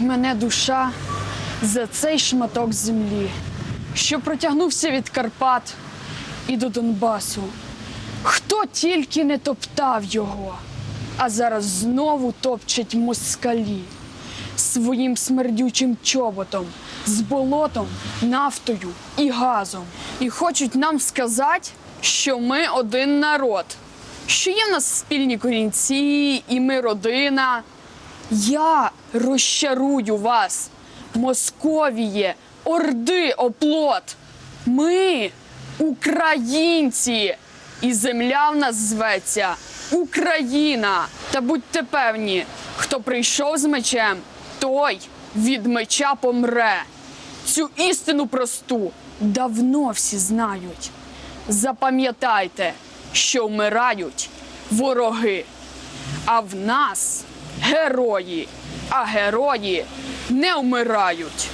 мене душа за цей шматок землі, що протягнувся від Карпат і до Донбасу. Хто тільки не топтав його, а зараз знову топчуть москалі своїм смердючим чоботом, з болотом, нафтою і газом. І хочуть нам сказати, що ми один народ, що є в нас спільні корінці, і ми родина. Я розчарую вас, Московіє, орди оплот. Ми українці, і земля в нас зветься Україна. Та будьте певні, хто прийшов з мечем, той від меча помре. Цю істину просту давно всі знають. Запам'ятайте, що вмирають вороги, а в нас герої, а герої не вмирають.